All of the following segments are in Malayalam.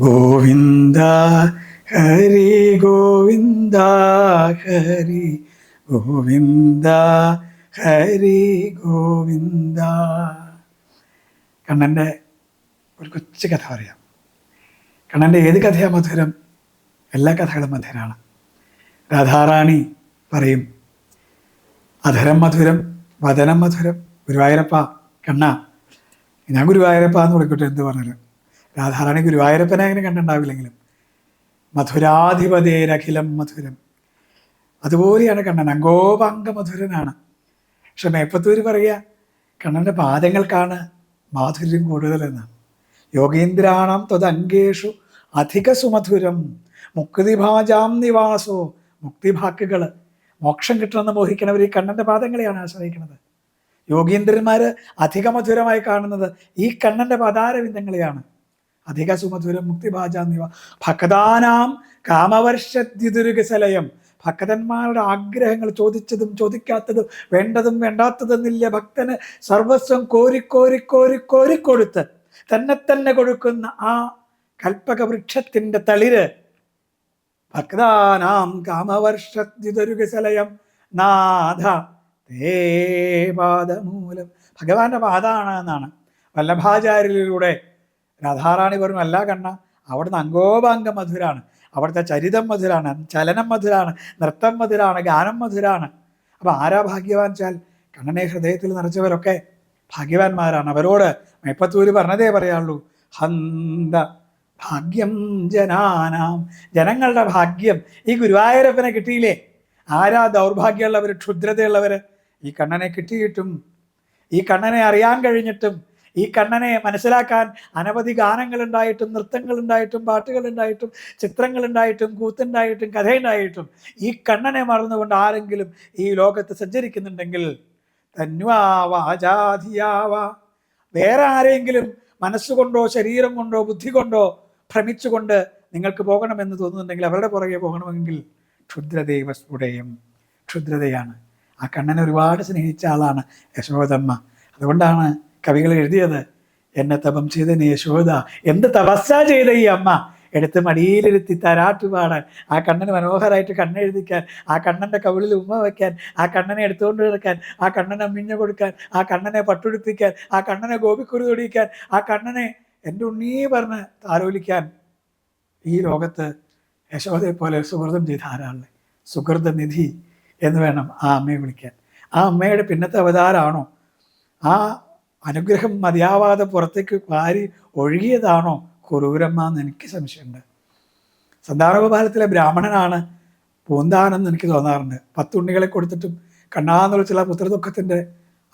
ഗോവിന്ദ ഹരി ഗോവിന്ദ ഹരി. ഗോവിന്ദ ഹരി ഗോവിന്ദ. കണ്ണന്റെ ഒരു കൊച്ചു കഥ പറയാം. കണ്ണന്റെ ഏത് കഥയാണ് മധുരം? എല്ലാ കഥകളും മധുരമാണ് രാധാറാണി പറയും അധരം മധുരം വദനം മധുരം ഗുരുവായൂരപ്പ കണ്ണ. ഞാൻ ഗുരുവായൂരപ്പ എന്ന് വിളിക്കട്ടെ എന്ത് പറഞ്ഞാലും. രാധാറാണി ഗുരുവായൂരപ്പനെ അങ്ങനെ കണ്ടിട്ടുണ്ടാവില്ലെങ്കിലും. മധുരാധിപതേരഖിലം മധുരം. അതുപോലെയാണ് കണ്ണൻ. അങ്കോപാംഗ മധുരനാണ്. പക്ഷെ മേപ്പത്തൂര് പറയുക കണ്ണന്റെ പാദങ്ങൾക്കാണ് മാധുര്യം കൂടുതലെന്നാണ് യോഗീന്ദ്രാണം ത്വതങ്കേഷു അധിക സുമധുരം. മുക്തിഭാജാം നിവാസോ. മുക്തിഭാക്കുകൾ മോക്ഷം കിട്ടണമെന്ന് മോഹിക്കണവർ ഈ കണ്ണന്റെ പാദങ്ങളെയാണ് ആശ്രയിക്കുന്നത്. യോഗീന്ദ്രന്മാർ അധികമധുരമായി കാണുന്നത് ഈ കണ്ണന്റെ പദാരവിന്ദങ്ങളെയാണ്. അധിക സുമധുരം മുക്തിഭാജാന്നിവ ഭക്താനാം കാമവർഷദ്യുതുരുകസലയം ഭക്തന്മാരുടെ ആഗ്രഹങ്ങൾ ചോദിച്ചതും ചോദിക്കാത്തതും വേണ്ടതും വേണ്ടാത്തതെന്നില്ല. ഭക്തന് സർവസ്വം കോരി കോരി കോരി തന്നെ തന്നെ കൊടുക്കുന്ന ആ കൽപ്പക വൃക്ഷത്തിന്റെ തളിര്. ഭക്താനാം കാമവർഷദ്യുതരുകസലയം നാഥ തേ പാദമൂലം ഭഗവാന്റെ പാദമാണ് എന്നാണ് വല്ലഭാചാര്യരിലൂടെ രാധാറാണി പറഞ്ഞു അല്ല കണ്ണ അവിടുന്ന് അങ്കോപാംഗ മധുരാണ്. അവിടുത്തെ ചരിതം മധുരാണ് ചലനം മധുരാണ് നൃത്തം മധുരാണ് ഗാനം മധുരാണ്. അപ്പോൾ ആരാ ഭാഗ്യവാൻ ചാൽ? കണ്ണനെ ഹൃദയത്തിൽ നിറച്ചവരൊക്കെ ഭാഗ്യവാന്മാരാണ്. അവരോട് മേപ്പത്തൂര് പറഞ്ഞതേ പറയാനുള്ളൂ ഹന്ത ഭാഗ്യം ജനാനാം ജനങ്ങളുടെ ഭാഗ്യം ഈ ഗുരുവായൂരപ്പനെ കിട്ടിയില്ലേ? ആരാ ദൗർഭാഗ്യമുള്ളവർ ക്ഷുദ്രതയുള്ളവർ ഈ കണ്ണനെ കിട്ടിയിട്ടും ഈ കണ്ണനെ അറിയാൻ കഴിഞ്ഞിട്ടും ഈ കണ്ണനെ മനസ്സിലാക്കാൻ അനവധി ഗാനങ്ങളുണ്ടായിട്ടും നൃത്തങ്ങളുണ്ടായിട്ടും പാട്ടുകളുണ്ടായിട്ടും ചിത്രങ്ങളുണ്ടായിട്ടും കൂത്തുണ്ടായിട്ടും കഥയുണ്ടായിട്ടും ഈ കണ്ണനെ മറന്നുകൊണ്ട് ആരെങ്കിലും ഈ ലോകത്ത് സഞ്ചരിക്കുന്നുണ്ടെങ്കിൽ തന്വാവാചാധിയാവ വേറെ ആരെങ്കിലും മനസ്സുകൊണ്ടോ ശരീരം കൊണ്ടോ ബുദ്ധി കൊണ്ടോ ഭ്രമിച്ചുകൊണ്ട് നിങ്ങൾക്ക് പോകണമെന്ന് തോന്നുന്നുണ്ടെങ്കിൽ അവരുടെ പുറകെ പോകണമെങ്കിൽ ക്ഷുദ്രദൈവ സ്ഫുടയം ക്ഷുദ്രതയാണ്. ആ കണ്ണനെ ഒരുപാട് സ്നേഹിച്ച ആളാണ് യശോദമ്മ. അതുകൊണ്ടാണ് കവികൾ എഴുതിയത് എന്നെ തപം ചെയ്ത നീ യശോദ എന്ത് തപസ്സാ ചെയ്ത ഈ അമ്മ? എടുത്ത് മടിയിലിരുത്തി തരാട്ടുപാടാൻ ആ കണ്ണന് മനോഹരമായിട്ട് കണ്ണെഴുതിക്കാൻ ആ കണ്ണന്റെ കവിളിൽ ഉമ്മ വയ്ക്കാൻ ആ കണ്ണനെ എടുത്തുകൊണ്ട് കിടക്കാൻ ആ കണ്ണനെ മിഞ്ഞ കൊടുക്കാൻ ആ കണ്ണനെ പട്ടുടുപ്പിക്കാൻ ആ കണ്ണനെ ഗോപിക്കുറി തൊടിയിക്കാൻ ആ കണ്ണനെ എന്റെ ഉണ്ണീ പറഞ്ഞ് താലോലിക്കാൻ ഈ ലോകത്ത് യശോദയെ പോലെ സുഹൃതം ചെയ്ത ആരാളെ സുഹൃതനിധി എന്ന് വേണം ആ അമ്മയെ വിളിക്കാൻ. ആ അമ്മയുടെ പിന്നത്തെ അവതാരമാണോ ആ അനുഗ്രഹം മതിയാവാതെ പുറത്തേക്ക് വാരി ഒഴുകിയതാണോ കുറൂരമ്മ എന്ന് എനിക്ക് സംശയമുണ്ട്. സന്താനഗോപാലത്തിലെ ബ്രാഹ്മണനാണ് പൂന്താനെന്ന് എനിക്ക് തോന്നാറുണ്ട്. പത്തുണ്ണികളെ കൊടുത്തിട്ടും കണ്ണാന്നുള്ള ചില പുത്രദുഃഖത്തിന്റെ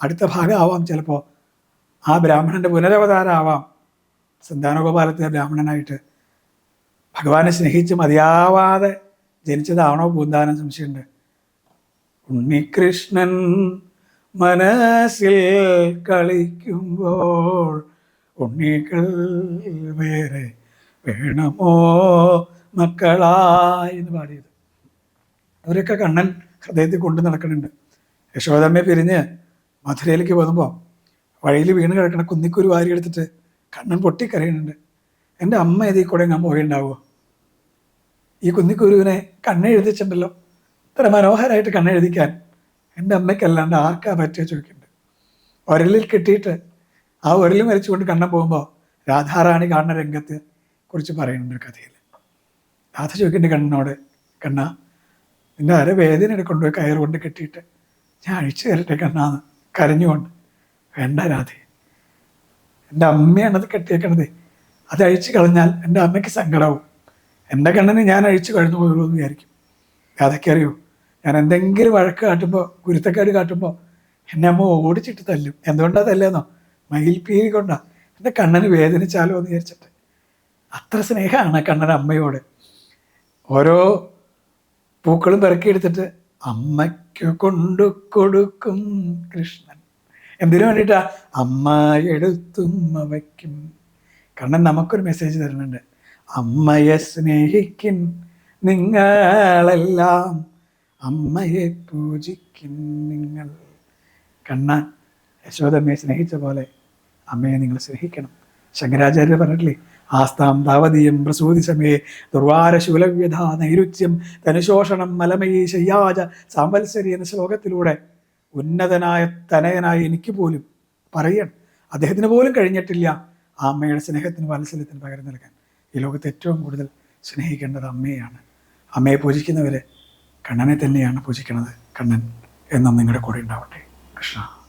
അടുത്ത ഭാഗമാവാം ചിലപ്പോൾ. ആ ബ്രാഹ്മണന്റെ പുനരവതാരമാവാം സന്താനഗോപാലത്തിലെ ബ്രാഹ്മണനായിട്ട്. ഭഗവാനെ സ്നേഹിച്ച് മതിയാവാതെ ജനിച്ചതാണോ പൂന്താനം സംശയമുണ്ട്. ഉണ്ണികൃഷ്ണൻ മനസ്സിൽ കളിക്കുമ്പോൾ ഉണ്ണികൾ വേറെ വേണമോ മക്കളായി എന്ന് പാടിയത്. അവരൊക്കെ കണ്ണൻ ഹൃദയത്തിൽ കൊണ്ടു നടക്കുന്നുണ്ട്. യശോദമ്മയെ പിരിഞ്ഞ് മധുരയിലേക്ക് പോകുമ്പോൾ വഴിയിൽ വീണ് കിടക്കണ കുന്നിക്കുരു വാരി എടുത്തിട്ട് കണ്ണൻ പൊട്ടിക്കരയുന്നുണ്ട്. എന്റെ അമ്മ ഇതിൽ കൂടെ ഞാൻ പോയിണ്ടാവുമോ ഈ കുന്നിക്കുരുവിനെ കണ്ണെഴുതിച്ചിട്ടുണ്ടല്ലോ. ഇത്ര മനോഹരമായിട്ട് കണ്ണെഴുതിക്കാൻ എന്റെ അമ്മയ്ക്കല്ലാണ്ട് ആർക്കാ പറ്റുക ചോദിക്കുന്നുണ്ട് ഒരലിൽ കിട്ടിയിട്ട് ആ ഒരലിൽ മരിച്ചുകൊണ്ട് കണ്ണം പോകുമ്പോൾ രാധാറാണി കാണുന്ന രംഗത്തെ കുറിച്ച് പറയുന്നുണ്ട് കഥയിൽ. രാധ ചോദിക്കുന്നുണ്ട് കണ്ണനോട് കണ്ണ നിന്റെ അര വേദന കൊണ്ടുപോയി കയർ കൊണ്ട് കെട്ടിയിട്ട് ഞാൻ അഴിച്ചു തരട്ടെ കണ്ണാന്ന് കരഞ്ഞുകൊണ്ട്. വേണ്ട രാധേ എന്റെ അമ്മയാണ് അത് കെട്ടിയേക്കണത്. അത് അഴിച്ചു കളഞ്ഞാൽ എന്റെ അമ്മയ്ക്ക് സങ്കടവും. എന്റെ കണ്ണന് ഞാൻ അഴിച്ചു കഴിഞ്ഞു പോയുള്ളൂ എന്ന് വിചാരിക്കും. രാധയ്ക്കറിയോ ഞാൻ എന്തെങ്കിലും വഴക്ക് കാട്ടുമ്പോൾ ഗുരുത്തക്കേട് കാട്ടുമ്പോൾ എന്നെ അമ്മ ഓടിച്ചിട്ട് തല്ലും. എന്തുകൊണ്ടാ തല്ലേന്നോ? മയിൽപ്പീരി കൊണ്ടാ. എന്റെ കണ്ണന് വേദനിച്ചാലോ എന്ന് വിചാരിച്ചിട്ട്. അത്ര സ്നേഹമാണ് കണ്ണൻ അമ്മയോട്. ഓരോ പൂക്കളും പെറുക്കിയെടുത്തിട്ട് അമ്മയ്ക്ക് കൊണ്ടു കൊടുക്കും കൃഷ്ണൻ. എന്തിനു വേണ്ടിയിട്ടാ അമ്മ എടുത്തും അവയ്ക്കും. കണ്ണൻ നമുക്കൊരു മെസ്സേജ് തരുന്നുണ്ട്. അമ്മയെ സ്നേഹിക്കും നിങ്ങളെല്ലാം. അമ്മയെ പൂജിക്കും നിങ്ങൾ. കണ്ണാൻ യശോദമ്മയെ സ്നേഹിച്ച പോലെ അമ്മയെ നിങ്ങൾ സ്നേഹിക്കണം. ശങ്കരാചാര്യ പറഞ്ഞിട്ടില്ലേ ആസ്താം താവതീയം പ്രസൂതി സമയേ ദുർവാരശൂലവ്യഥ നൈരുത്യം ധനുശോഷണം മലമയി ശയ്യാജ സാമ്പത്സരി എന്ന ശ്ലോകത്തിലൂടെ ഉന്നതനായ തനയനായ എനിക്ക് പോലും പറയണം. അദ്ദേഹത്തിന് പോലും കഴിഞ്ഞിട്ടില്ല ആ അമ്മയുടെ സ്നേഹത്തിന് വാത്സല്യത്തിന് പകരം നൽകാൻ. ഈ ലോകത്ത് ഏറ്റവും കൂടുതൽ സ്നേഹിക്കേണ്ടത് അമ്മയാണ് അമ്മയെ പൂജിക്കുന്നവർ കണ്ണനെ തന്നെയാണ് പൂജിക്കുന്നത് കണ്ണൻ എന്നും നിങ്ങളുടെ കൂടെ ഉണ്ടാവട്ടെ. കൃഷ്ണ.